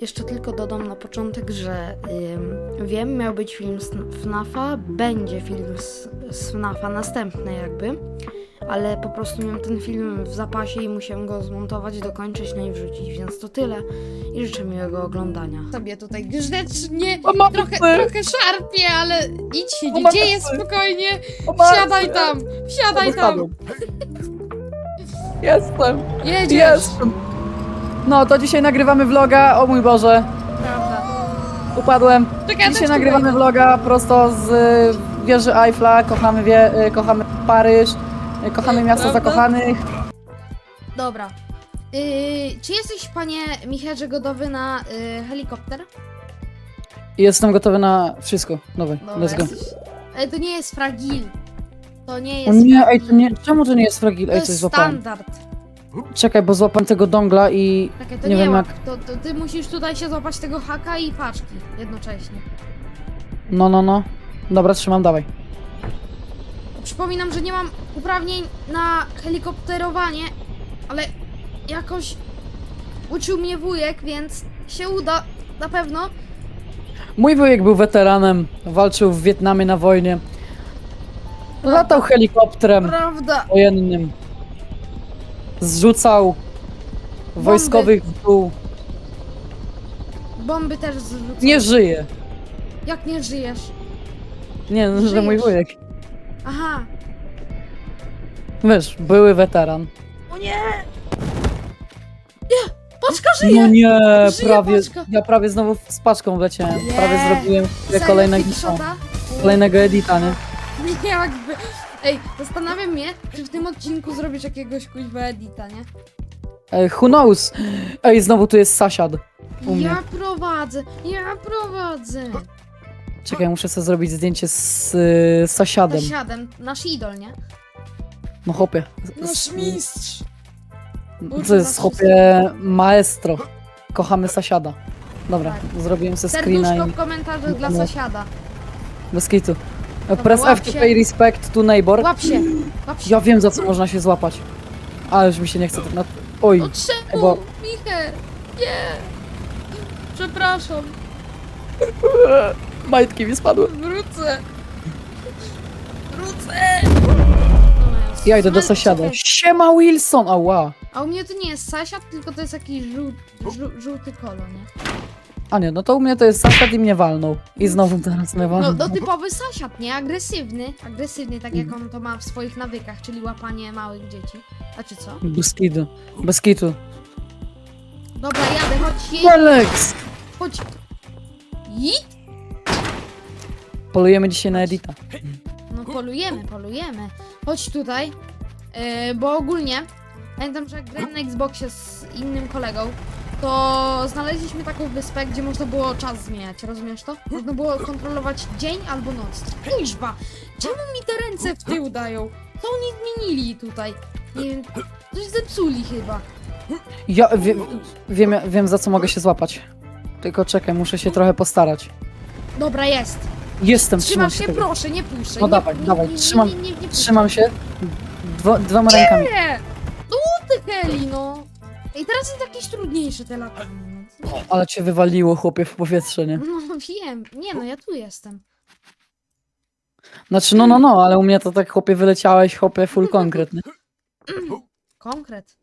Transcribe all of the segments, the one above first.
Jeszcze tylko dodam na początek, że ym, wiem, miał być film z FNAFa, będzie film z, z FNAFa, następny jakby, ale po prostu miałem ten film w zapasie i musiałem go zmontować, dokończyć, no i wrzucić, więc to tyle. I życzę miłego oglądania. Sobie tutaj grzecznie, trochę, trochę szarpie, ale idź się, dzieje spokojnie, wsiadaj tam, wsiadaj tam, Jestem, jedziesz. jestem. No, to dzisiaj nagrywamy vloga, o mój Boże, Prawda. upadłem. Czekaj, ja Dzisiaj tu nagrywamy wejdę. vloga prosto z y, wieży Eiffla, kochamy, wie, y, kochamy Paryż, y, kochamy miasto Prawda? zakochanych. Dobra. Yy, czy jesteś, panie Micherze, gotowy na yy, helikopter? I Jestem gotowy na wszystko, dawaj, Dobra, let's go. jesteś. Ale to nie jest fragil. To nie O jest nie, ej, to nie, czemu to nie jest fragil? To Ej, jest coś złapałem. standard. Czekaj, bo złapałem tego dongla i Czekaj, to Nie nie, wiem, łap. To, to ty musisz tutaj się złapać tego haka i paczki jednocześnie. no, no, no. Dobra, trzymam, dawaj. Przypominam, że nie mam uprawnień na helikopterowanie, ale jakoś uczył mnie wujek, więc się uda na pewno. Mój wujek był weteranem, walczył w Wietnamie na wojnie. Latał helikopterem Prawda. wojennym. Zrzucał wojskowych w dół. Bomby też zrzucał. Nie żyje. Jak nie żyjesz? Nie, no, że Żyjesz. mój wujek. Aha. Wiesz, były weteran. O nie! Nie! Paczka żyje! No nie, Żyje prawie. paczka. Ja prawie znowu z paczką wleciałem. Nie. Prawie zrobiłem Serio, kolejnego, trickshota? kolejnego edita, nie? Nie, jakby. Ej, zastanawiam mnie, czy w tym odcinku zrobisz jakiegoś kuźwa edita, nie? Ej, who knows? Ej, znowu tu jest sasiad. U mnie. Ja prowadzę, ja prowadzę. Czekaj, muszę sobie zrobić zdjęcie z y, sasiadem. Zasiadem, nasz idol, nie? No chłopie. Nasz mistrz. To jest chłopie maestro. Kochamy sasiada. Dobra, Tak. zrobiłem sobie screena Serduszko i w komentarzach dla No. sąsiada. bez kitu. Dobra, Press F to się. pay respect to neighbor. Łap się, łap się. Ja wiem za co można się złapać. Ale już mi się nie chce tak na... Oj, No czemu, bo-? Nie. Przepraszam, majtki mi spadły. wrócę. Wrócę. Ja idę do Słuchaj, sąsiada. czekaj. Siema Wilson, ała. A u mnie to nie jest sasiad, tylko to jest jakiś żół, żół, żółty kolor, nie? A nie, no to u mnie to jest sasiad i mnie walnął. I znowu teraz mnie No, walnął. no typowy sasiad, nie? Agresywny. Agresywny, tak jak on to ma w swoich nawykach, czyli łapanie małych dzieci. A czy co? Bez kitu. Bez kitu. Dobra, jadę, chodź, jedź, Alex! chodź. I? Polujemy dzisiaj na Edita. No polujemy, polujemy. Chodź tutaj, yy, bo ogólnie pamiętam, że jak grałem na Xboxie z innym kolegą, to znaleźliśmy taką wyspę, gdzie można było czas zmieniać, rozumiesz to? Można było kontrolować dzień albo noc. Kuźwa, czemu mi te ręce w tył dają? To oni zmienili tutaj. Nie wiem, coś zepsuli chyba. Ja wie, wiem, wiem za co mogę się złapać. Tylko czekaj, muszę się trochę postarać. Dobra, jest. Jestem, trzymam Trzymasz się się, tego. proszę, nie puszczaj. No nie, dawaj, nie, dawaj, nie, trzymam- Nie, nie, nie, nie puszczaj. Trzymam się dwo, dwoma rękami. Nie! No ty Heli, no. I teraz jest jakieś trudniejsze te latanie. no. Ale cię wywaliło, chłopie, w powietrze, nie? No wiem. Nie no, ja tu jestem. Znaczy, no, no, no, ale u mnie to tak, chłopie, wyleciałeś, chłopie, full konkretny. Konkret.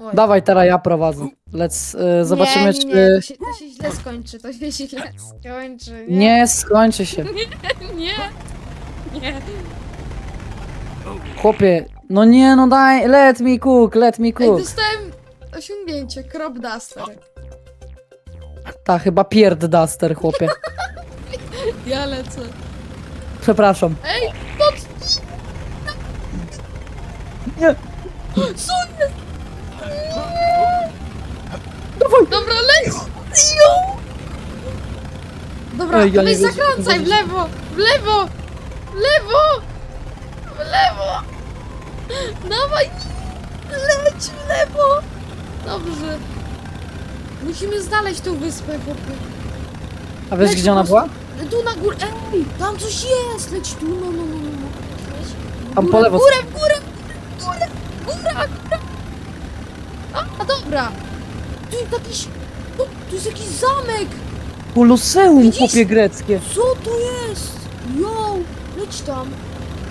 Oj. Dawaj, teraz ja prowadzę. Let's, y, zobaczymy, nie, czy... Nie, to się, to się źle skończy, to się źle skończy. Nie. Nie, skończy się. Nie. Nie. Chłopie, no nie, no daj, let me cook, let me Ej, cook. dostałem osiągnięcie, crop duster. Ta, chyba pierd duster, chłopie. Ja lecę. Przepraszam. Ej, pod... Nie. Co jest? Dawaj. Dobra, leć! Dobra, Ej, ja nie weź wiem, zakręcaj w lewo! W lewo! W lewo! W! Dawaj! Leć w lewo! Dobrze. Musimy znaleźć tą wyspę, chłopie. A wiesz, Leć gdzie ona po była? Tu na górę. Ej, tam coś jest! Leć tu, no, no, no, no. no. Leć. W Tam górę, po lewo. W górę, w górę, w górę, góra, góra. A, a dobra. tu jakiś... Tu, tu jest jakiś zamek! Koloseum, Widzisz? chłopie greckie. Co to jest? Yo! Leć tam!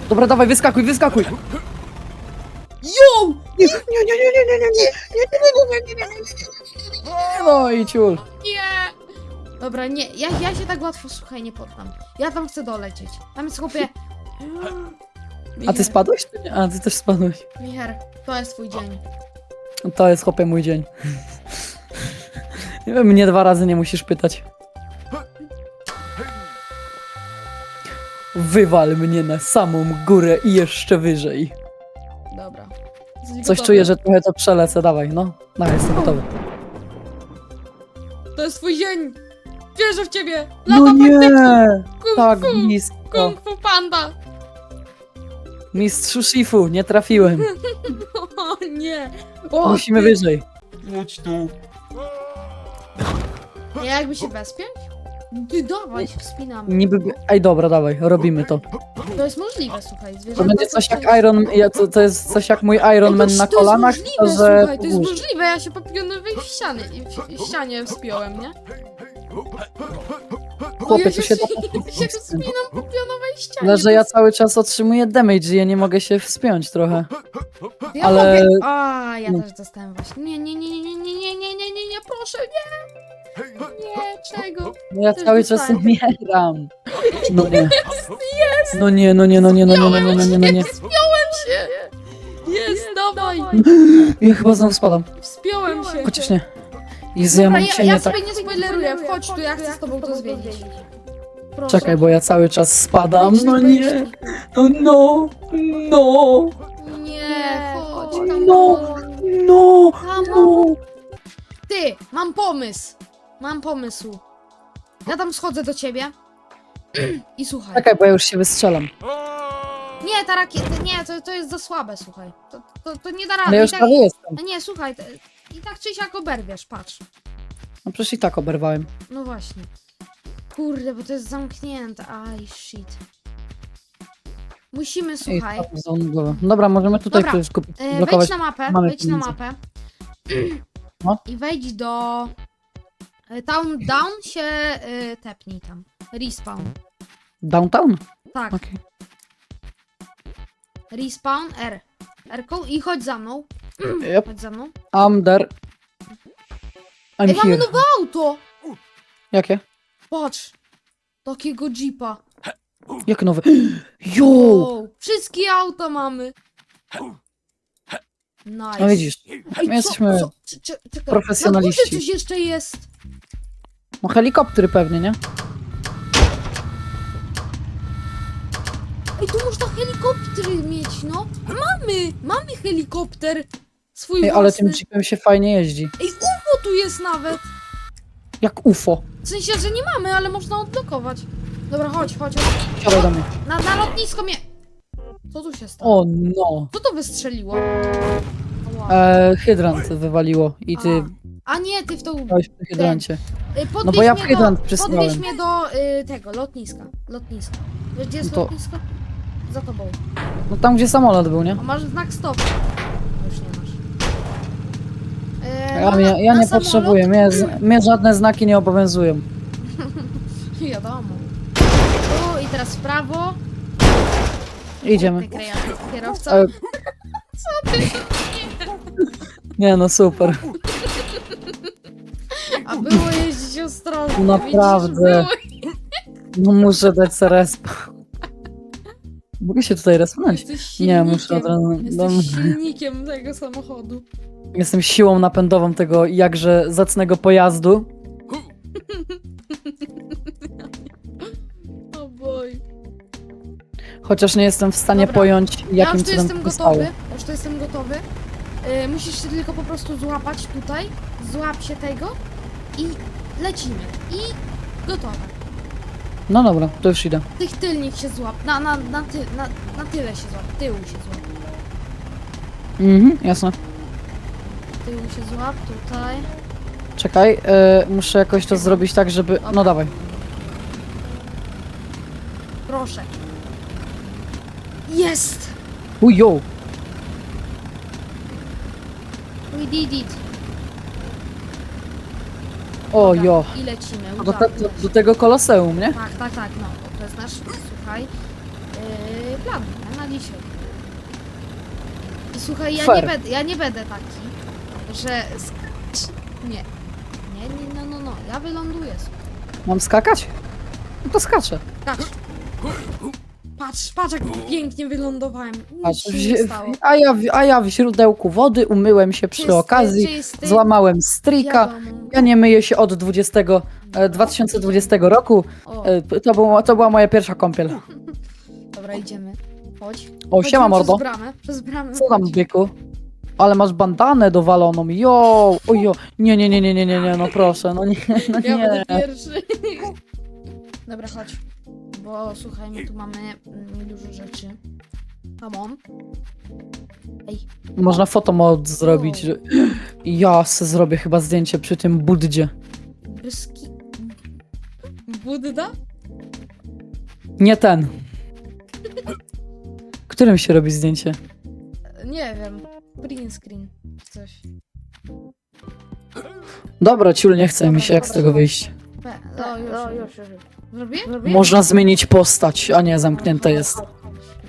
Dobra, dawaj, wyskakuj, wyskakuj. Yo! Nie, nie, nie, nie, nie, nie, nie, nie, nie, nie, nie, nie, nie, nie, nie. No i ciul. Nie! Dobra, nie, ja, ja się tak łatwo, słuchaj, nie poddam. Ja tam chcę dolecieć. Tam jest chłopie... A ty spadłeś? czy nie? A, ty też spadłeś. Micher, to jest twój dzień. To jest chłopie mój dzień. Nie wiem, mnie dwa razy nie musisz pytać. Wywal mnie na samą górę i jeszcze wyżej. Dobra. Jesteś Coś gotowy? czuję, że trochę to przelecę. Dawaj, no. Dawaj, jestem gotowy. To jest twój dzień! Wierzę w ciebie! No Lata nie! Kung Tak fu! blisko. Kung fu panda! Mistrzu Shifu, nie trafiłem. O nie! O, Musimy ty- wyżej. Chodź tu. Nie, jakby się bezpiąć? Ty dawaj, się wspinamy. Niby... Ej, dobra, dawaj, robimy to. To jest możliwe, słuchaj, zwierzęta... To będzie coś jak Iron... Ja, to, to jest coś jak mój Iron Ej, Man to- na to jest kolanach, możliwe, to że... słuchaj, to jest możliwe, ja się po pionowej ścianie, w, w ścianie wspiąłem, nie? Chłopie, ja tu się tak... się wspinam po pionowej ścianie. Ale że ja cały czas otrzymuję damage i ja nie mogę się wspiąć trochę. Ja ale- Mogę... A, ja no. też dostałem właśnie. Nie, nie, nie, nie, nie, nie, nie, nie, nie, nie, nie, proszę, nie! Nie, czego? No ja Też cały czas dostałem. umieram. No nie. No nie, no nie, no nie, no nie, no nie, no nie, no nie. Wspiąłem się! Jest, dawaj! Ja chyba znowu spadam. Wspiąłem się! Chociaż nie. Jezu, ja Dobra, mam ja, cienie ja tak... sobie nie spoileruję, wchodź tu, ja chcę z tobą to zwiedzić. Proszę. Czekaj, bo ja cały czas spadam. No nie. No, no, no, Nie, chodź, No. come No. no, no. Ty, mam pomysł. Mam pomysł. Ja tam schodzę do ciebie. I słuchaj. Czekaj, bo ja już się wystrzelam. Nie, ta rakieta, nie, to, to jest za słabe, słuchaj. To, to, to nie da rady. Ale ja I już tak, prawie jestem. nie, słuchaj, i tak czy siak oberwiesz, patrz. No przecież i tak oberwałem. No właśnie. Kurde, bo to jest zamknięte. Aj, shit. Musimy, I słuchaj. za głowę. Dobra, możemy tutaj Dobra, ktoś kupić, E, blokować. wejdź na mapę, mamy wejdź na pieniądze. mapę. No. I wejdź do... e, Town Down się e, tepnij tam. Respawn. Downtown? Tak, Okej. respawn R. r i chodź za mną. Yep. Chodź za mną. I'm there. I'm Ej, mamy here. nowe auto! Jakie? Patrz. Takiego jeepa. Jak nowe? Jo! Wow. Wszystkie auta mamy. Nice. No widzisz, Ej, my jesteśmy co, co, cze- czekaj, profesjonaliści. Na górze coś jeszcze jest. No helikoptery pewnie, nie? Ej, tu można helikopter mieć, no. Mamy, mamy helikopter. Swój Ej, ale własny. tym jeepem się fajnie jeździ. Ej, UFO tu jest nawet. Jak UFO. W sensie, że nie mamy, ale można odblokować. Dobra, chodź, chodź. chodź. Siadaj do mnie. Na, na lotnisko mnie... Co tu się stało? O no. Co to wystrzeliło? Ała. E, hydrant wywaliło i ty A. A nie, ty w tą... byłeś przy hydrancie. Y, No bo ja mnie w hydrant do, przysłałem. Podwieź mnie do y, tego, lotniska. Lotnisko. Wiesz, gdzie jest No to- lotnisko? Za tobą. No tam gdzie samolot był, nie? A masz znak stop. Już nie masz. E, Ja, no ja, na- ja na nie samolot- potrzebuję, mnie, z- mnie żadne znaki nie obowiązują. Wiadomo. Tu i teraz w prawo. Idziemy. Ty kreatyw, kierowca. E, Nie no, super. Ostrożnie. Naprawdę. No muszę dać sobie resp. Mogę się tutaj respnąć? Jesteś Nie, silnikiem. muszę od razu... Jesteś silnikiem tego samochodu. Jestem siłą napędową tego jakże zacnego pojazdu. O boj. Chociaż nie jestem w stanie Dobra. pojąć, Ja jakim już tu cudem jestem to gotowy. Ja już tu jestem gotowy. Yy, musisz się tylko po prostu złapać tutaj. Złap się tego i lecimy. I gotowe. No dobra, to już idę. Tych tylnych się złap. Na, na, na, ty, na, na tyle się złap. Tyłu się złap. Mhm, jasne. Tyłu się złap, tutaj. Czekaj, e, muszę jakoś to zrobić tak, żeby... No dawaj. Proszę. Jest! Ujo! We did it. O Dobra, jo. I lecimy. Do, udało te, do, się. do tego koloseum, nie? Tak, tak, tak, no. To jest nasz, słuchaj, yy, plan nie? na dzisiaj. I słuchaj, ja nie, Fair. będę, ja nie będę taki, że... sk- Nie. Nie, nie, no, no, no. Ja wyląduję, słuchaj. Mam skakać? No to skaczę. Patrz. Patrz, patrz jak pięknie wylądowałem. Nic Patrz, się nie wzi- stało. a, ja, w- a ja w źródełku wody umyłem się przy Czysty, okazji, czysty, złamałem strika. wiadomo. Ja nie myję się od 20, e, 2020 roku. O, E, To, było, to była moja pierwsza kąpiel. dobra, idziemy. Chodź. O, Chodźmy siema mordo. Przez bramę, przez bramę. Co tam, byku? Ale masz bandanę dowaloną, jo! Ojo! Nie, nie, nie, nie, nie, nie, nie, no proszę, no nie, no Ja nie. będę pierwszy. Dobra, chodź. Bo słuchaj, my tu mamy mm, dużo rzeczy. Come on. Ej, Można fotomod zrobić. że- Ja se zrobię chyba zdjęcie przy tym Buddzie. bryski... Budda? Nie ten. Którym się robi zdjęcie? Nie wiem. Print screen. Coś. Dobra, ciul, nie chce mi się jak z tego wyjść. Pe- O, już, o, już, już. Zrobię? Można zmienić postać, a nie, zamknięte jest.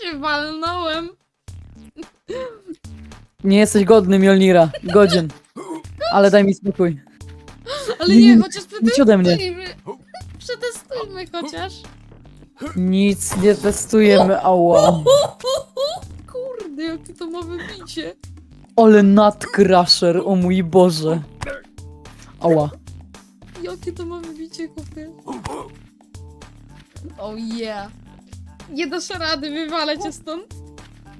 cię walnąłem. Nie jesteś godny Mjolnira. Godzien. Ale daj mi spokój. Ale Nie, nie, nie, chociaż Idź ode mnie. przetestujmy. Przetestujmy chociaż. Nic nie testujemy, ała. Kurde, jakie to ma wybicie. Ale Nutcrusher, o mój Boże. Ała. Jakie to ma wybicie, chłopie. Oh yeah. Nie dasz rady, wywalę cię stąd.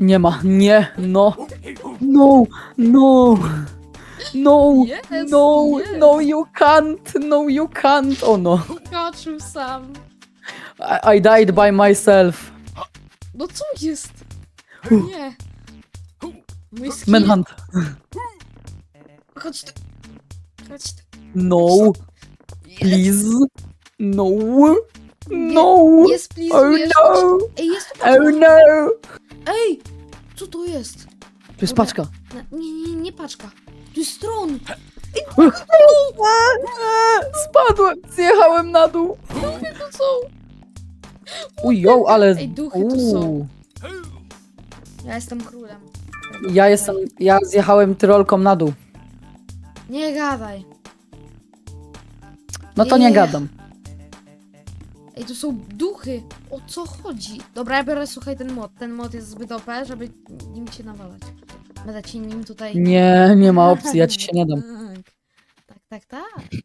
Nie ma, nie, no. No, no. No, Yes, no, yes. no you can't, no you can't. O no. Skoczył sam. I, I died by myself. No co jest? Nie. Mój skill. Manhunt. Chodź tu. Chodź tu. No, please. No. No. Nie Oh splizujesz. no. Ej, jest tu Oh no. Ej, co to jest? To jest paczka. Na- Nie, nie, nie paczka. To jest stron. Spadłem, zjechałem na dół. To są. Ujo, ale... Ej, duchy tu są. Uuu. Ja jestem królem. Ja jestem, ja zjechałem tyrolką na dół. Nie gadaj. No to nie Nie. gadam. Ej, tu są duchy. O co chodzi? Dobra, ja biorę, słuchaj, ten mod. Ten mod jest zbyt OP, żeby nim cię nawalać. Będę ci nim tutaj... Nie, nie ma opcji, ja ci się nie dam. Tak, tak, tak. tak.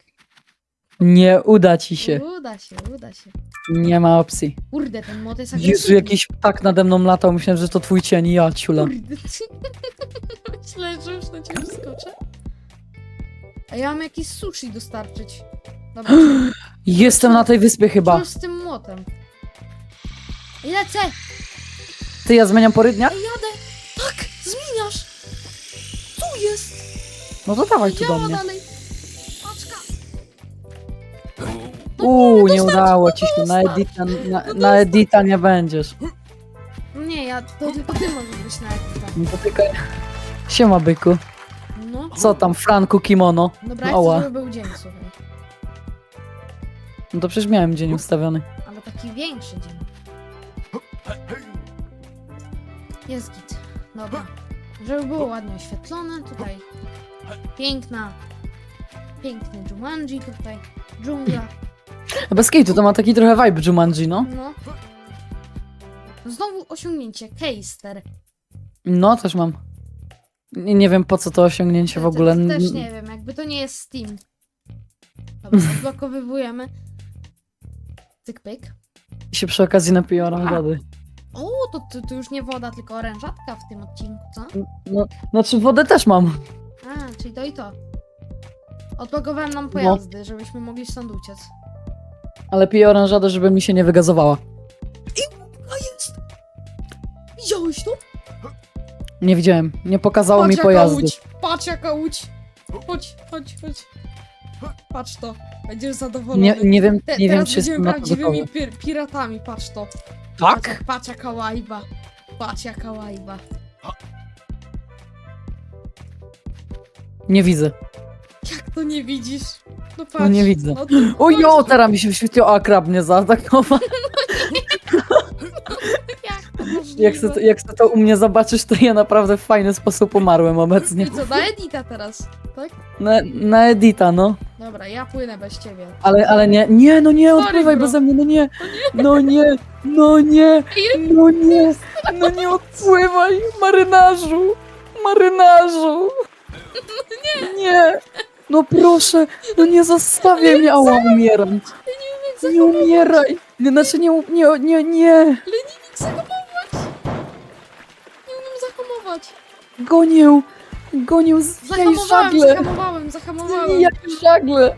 Nie uda ci się. Uda się, uda się. Nie ma opcji. Kurde, ten mod jest agresywny. Jezu, jakiś ptak nade mną latał, myślałem, że to twój cień, ja ciula. Kurde. Myślę, że już na ciebie wskoczę. A ja mam jakiś sushi dostarczyć. Dobra, Jestem na tej wyspie co chyba. już z tym młotem? Lecę! Ty, ja zmieniam pory dnia? Ej, jadę! Tak! Zmieniasz! Co jest? No to dawaj tu do Działa mnie. dalej! Paczka! Uuu, nie dostać, udało no ci się, na edita, na, na edita nie będziesz. Nie, ja, to tylko ty możesz być na ekipę. No to tylko... Siema, byku. No. Co tam, Franku kimono? Dobra, ja chcę, żeby był dzień, słuchaj. No to przecież miałem dzień ustawiony. Ale taki większy dzień. Jest git. Dobra. Żeby było ładnie oświetlone, tutaj piękna, piękny Jumanji tutaj, dżungla, Bez kitu, to ma taki trochę vibe Jumanji, no. no. Znowu osiągnięcie, Keister. No, też mam. Nie, nie wiem po co to osiągnięcie w ogóle. Te, też nie wiem, jakby to nie jest Steam. Dobra, odblokowywujemy. Cyk pyk. się przy okazji napiję wody. O, to, to, to już nie woda, tylko orężatka w tym odcinku, co? No, znaczy wodę też mam. A, czyli to i to. Odblokowałem nam No. pojazdy, żebyśmy mogli stąd uciec. Ale piję oranżadę, żeby mi się nie wygazowała. A jest! Widziałeś to? Nie widziałem, nie pokazało mi jaka pojazdu. łódź! Patrz jaka łódź! Chodź, chodź, chodź. Patrz to, będziesz zadowolony. Nie, nie wiem, Te, nie wiem teraz czy jestem będziemy na to prawdziwymi gotowy. pir piratami, patrz to. Patrz, Tak? patrz jaka łajba. Patrz jaka łajba. Nie widzę. Jak to nie widzisz? No patrz. No nie widzę. No, O jo, teraz mi się wyświetliło, a krab mnie zaatakował. Jak możliwe? Jak chcę, to, u mnie zobaczyć, to ja naprawdę w fajny sposób umarłem obecnie. I co, na Edita teraz, tak? Na, na Edita, no. Dobra, ja płynę bez ciebie. Ale, ale nie, nie, no nie, Sorry, odpływaj bro. beze mnie, no nie, no nie, no nie, no nie, no nie odpływaj, marynarzu, marynarzu. Nie, no proszę, no nie zostawiaj mnie, ała, umieram. Nie umieraj, nie, znaczy nie, u- nie, nie, nie, Leniniks zahamować! Gonię, gonię, zwijaj Zahamowałem, żagle, zahamowałem, zahamowałem. zwijaj żagle,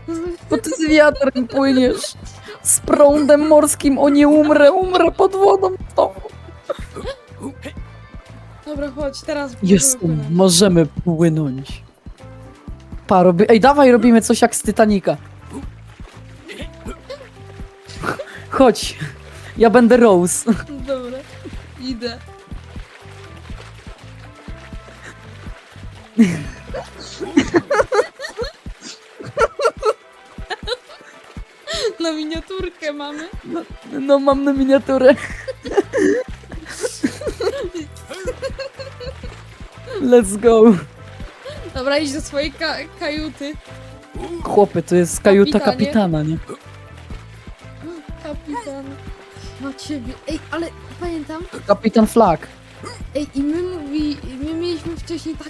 bo ty z wiatrem płyniesz. Z prądem morskim, o nie umrę, umrę pod wodą znowu. Dobra, chodź, teraz Jestem, płynąć. możemy płynąć. Pa, robi... Ej, dawaj, robimy coś jak z Titanica. Chodź, ja będę Rose. Dobra, idę. Na miniaturkę mamy. No, mam na miniaturę. Let's go. Dobra, idź do swojej ka kajuty. Chłopy, to jest kajuta Kapitanie. kapitana, nie? Kapitan. Ja ciebie. Ej, ale pamiętam. Kapitan Flag.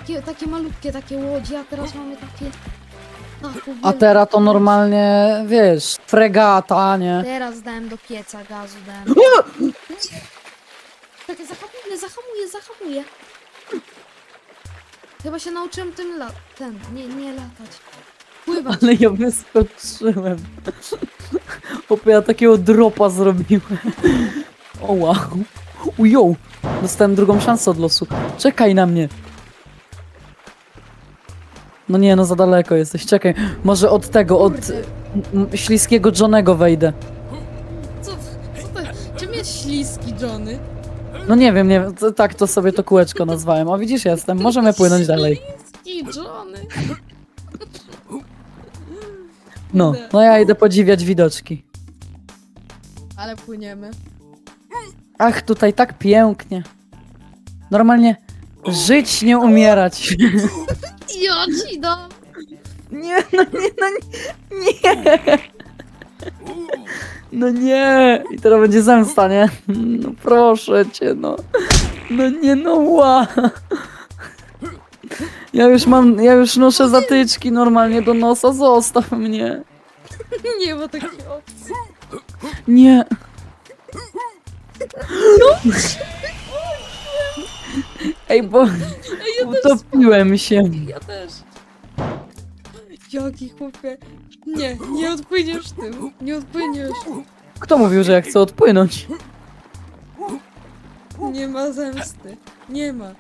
Takie, takie malutkie, takie łodzie, a teraz mamy takie. taką A wielką. teraz to normalnie, wiesz, fregata, nie? Teraz dałem do pieca gazu, dałem. Czekaj, zahamuję, zahamuję, zahamuję. Chyba się nauczyłem tym lat... ten, nie, nie latać. Pływać. Ale ja wyskoczyłem. Chłopie, ja takiego dropa zrobiłem. O wow. Ujo. Dostałem drugą szansę od losu. Czekaj na mnie. No nie, no za daleko jesteś. Czekaj. Może od tego, od Kurde. m- śliskiego Johnego wejdę. Co, co to, czym jest śliski, Johnny? No nie wiem, nie wiem. to- Tak to sobie to kółeczko nazwałem. O widzisz, jestem. Możemy płynąć dalej. Śliski, Johnny. No, no ja idę podziwiać widoczki. Ale płyniemy. Ach, tutaj tak pięknie. Normalnie żyć, nie umierać. Ja ci dam. Nie, no nie, no nie, nie. No nie. I teraz będzie zemsta, nie? No proszę cię, no. No nie, no ła. Ja już mam, ja już noszę zatyczki normalnie do nosa, zostaw mnie. Nie ma takiej opcji. Nie. Ej, bo utopiłem się. Ja też. Jaki chłopie. Nie, nie odpłyniesz tym. Nie odpłyniesz. Kto mówił, że ja chcę odpłynąć? Nie ma zemsty. Nie ma.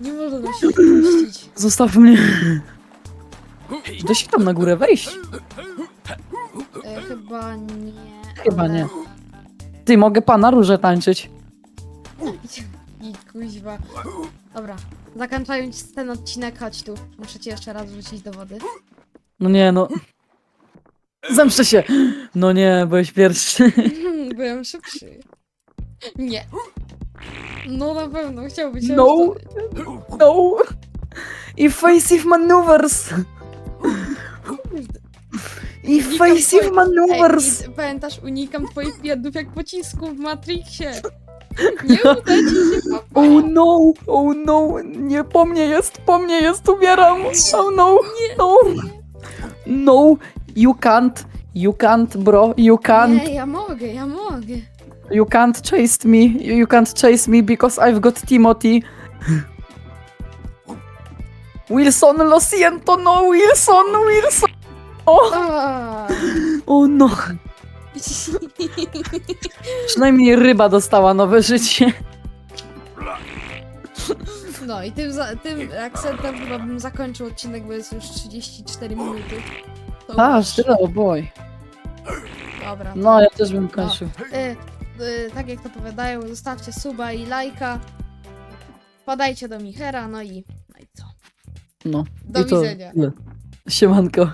Nie można się odpuścić. Zostaw mnie. Da się tam na górę wejść? E, chyba nie. Chyba ale- nie. Ty, mogę pana róże tańczyć. I kuźwa. Dobra, zakończając ten odcinek, chodź tu. Muszę cię jeszcze raz wrzucić do wody. No nie, no. Zemszczę się. No nie, byłeś pierwszy. Byłem szybszy. Nie. No na pewno, chciałbyś. No. No. Evasive maneuvers. Evasive maneuvers. Ej, i pamiętasz, unikam twoich błędów jak pocisku w Matrixie. Nie uda ci się, papa. Oh no, oh no, nie po mnie jest, po mnie jest, umieram. Oh no, no. No, you can't, you can't, bro, you can't. Nie, ja mogę, ja mogę. You can't chase me. You can't chase me because I've got Timothy. Wilson, lo siento, no, Wilson, Wilson. O, A. o no. Przynajmniej ryba dostała nowe życie. No i tym, za, tym akcentem chyba bym zakończył odcinek, bo jest już 34 minuty. To A, już- tyle, o boy. Dobra. No, ja też bym kończył. Y, y, tak jak to powiadają, zostawcie suba i lajka. Wpadajcie do Michera, no i, no i co? No. Do I to widzenia. tyle. Siemanko.